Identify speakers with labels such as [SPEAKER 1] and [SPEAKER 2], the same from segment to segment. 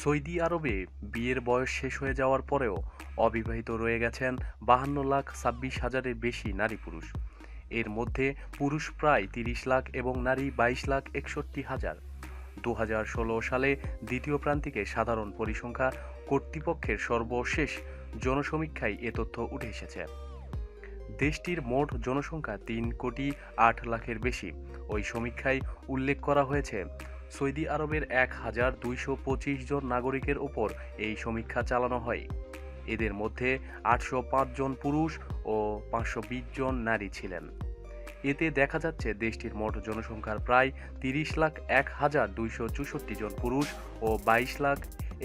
[SPEAKER 1] Saudi আরবে বিয়ের বয়স শেষ হয়ে যাওয়ার পরেও অবিবাহিত রয়ে গেছেন বাহান্ন লাখ ছাব্বিশ হাজারের বেশি নারী পুরুষ। এর মধ্যে পুরুষ প্রায় তিরিশ লাখ এবং নারী বাইশ লাখ একষট্টি হাজার। দু সালে দ্বিতীয় প্রান্তিকে সাধারণ পরিসংখ্যা কর্তৃপক্ষের সর্বশেষ জনসমীক্ষায় এ তথ্য উঠে এসেছে। দেশটির মোট জনসংখ্যা তিন কোটি আট লাখের বেশি। ওই সমীক্ষায় উল্লেখ করা হয়েছে সৌদি আরবের এক হাজার দুইশো পঁচিশ জন নাগরিকের ওপর এই সমীক্ষা চালানো হয়। এদের মধ্যে আটশো জন পুরুষ ও পাঁচশো বিশ জন নারী ছিলেন। এতে দেখা যাচ্ছে দেশটির মোট জনসংখ্যার প্রায় তিরিশ লাখ এক হাজার দুইশো চৌষট্টি জন পুরুষ ও বাইশ লাখ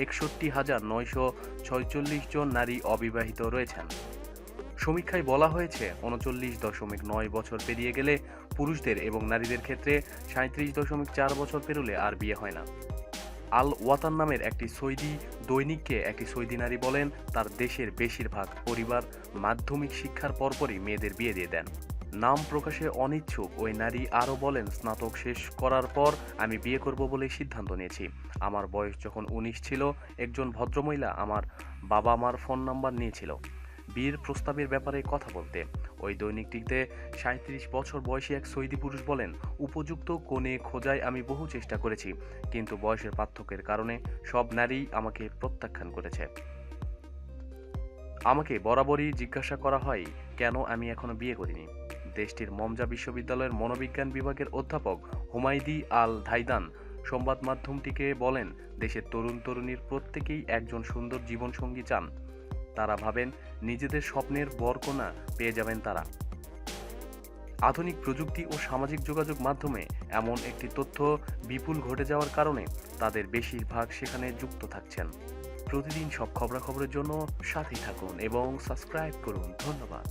[SPEAKER 1] একষট্টি হাজার নয়শো ছয়চল্লিশ জন নারী অবিবাহিত রয়েছেন। সমীক্ষায় বলা হয়েছে, উনচল্লিশ দশমিক নয় বছর পেরিয়ে গেলে পুরুষদের এবং নারীদের ক্ষেত্রে সাঁত্রিশ দশমিক চার বছর পেরোলে আর বিয়ে হয় না। আল ওয়াতান নামের একটি সৌদি দৈনিককে একটি সৌদি নারী বলেন, তার দেশের বেশিরভাগ পরিবার মাধ্যমিক শিক্ষার পরপরই মেয়েদের বিয়ে দিয়ে দেন। নাম প্রকাশে অনিচ্ছুক ওই নারী আরও বলেন, স্নাতক শেষ করার পর আমি বিয়ে করব বলে সিদ্ধান্ত নিয়েছি। আমার বয়স যখন উনিশ ছিল, একজন ভদ্রমহিলা আমার বাবা মার ফোন নাম্বার নিয়েছিল। বিয়ের প্রস্তাবের ব্যাপারে কথা বলতে। ওই দৈনিকটিতে সাঁত্রিশ বছর বয়সী এক সৌদি পুরুষ বলেন, উপযুক্ত কোণে খোঁজায় আমি বহু চেষ্টা করেছি, কিন্তু বয়সের পার্থক্যের কারণে সব নারী আমাকে প্রত্যাখ্যান করেছে। আমাকে বরাবরই জিজ্ঞাসা করা হয়, কেন আমি এখনও বিয়ে করিনি? দেশটির মমজা বিশ্ববিদ্যালয়ের মনোবিজ্ঞান বিভাগের অধ্যাপক হুমাইদি আল ধাইদান সংবাদ মাধ্যমটিকে বলেন, দেশের তরুণ তরুণীর প্রত্যেকেই একজন সুন্দর জীবনসঙ্গী চান। তারা ভাবেন নিজেদের স্বপ্নের বরকোনা পেয়ে যাবেন তারা। আধুনিক প্রযুক্তি ও সামাজিক যোগাযোগ মাধ্যমে এমন একটি তথ্য বিপুল ঘটে যাওয়ার কারণে তাদের বেশিরভাগ সেখানে যুক্ত থাকছেন। প্রতিদিন সব খবরাখবরের জন্য সাথেই থাকুন এবং সাবস্ক্রাইব করুন। ধন্যবাদ।